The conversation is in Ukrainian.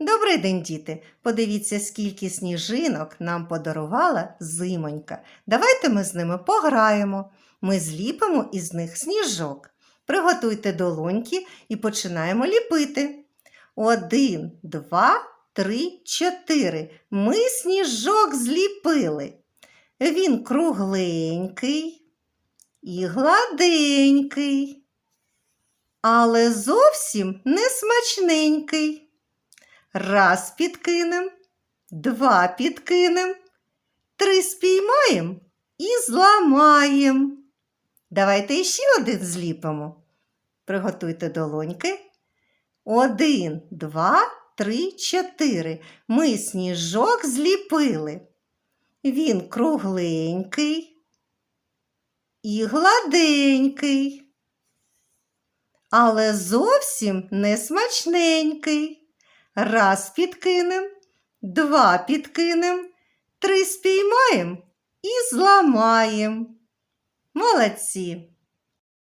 Добрий день, діти! Подивіться, скільки сніжинок нам подарувала зимонька. Давайте ми з ними пограємо. Ми зліпимо із них сніжок. Приготуйте долоньки і починаємо ліпити. Один, два, три, чотири. Ми сніжок зліпили. Він кругленький і гладенький, але зовсім не смачненький. Раз підкинем, два підкинем, три спіймаєм і зламаєм. Давайте іще один зліпимо. Приготуйте долоньки. Один, два, три, чотири. Ми сніжок зліпили. Він кругленький і гладенький, але зовсім не смачненький. Раз підкинем, два підкинем, три спіймаєм і зламаєм. Молодці!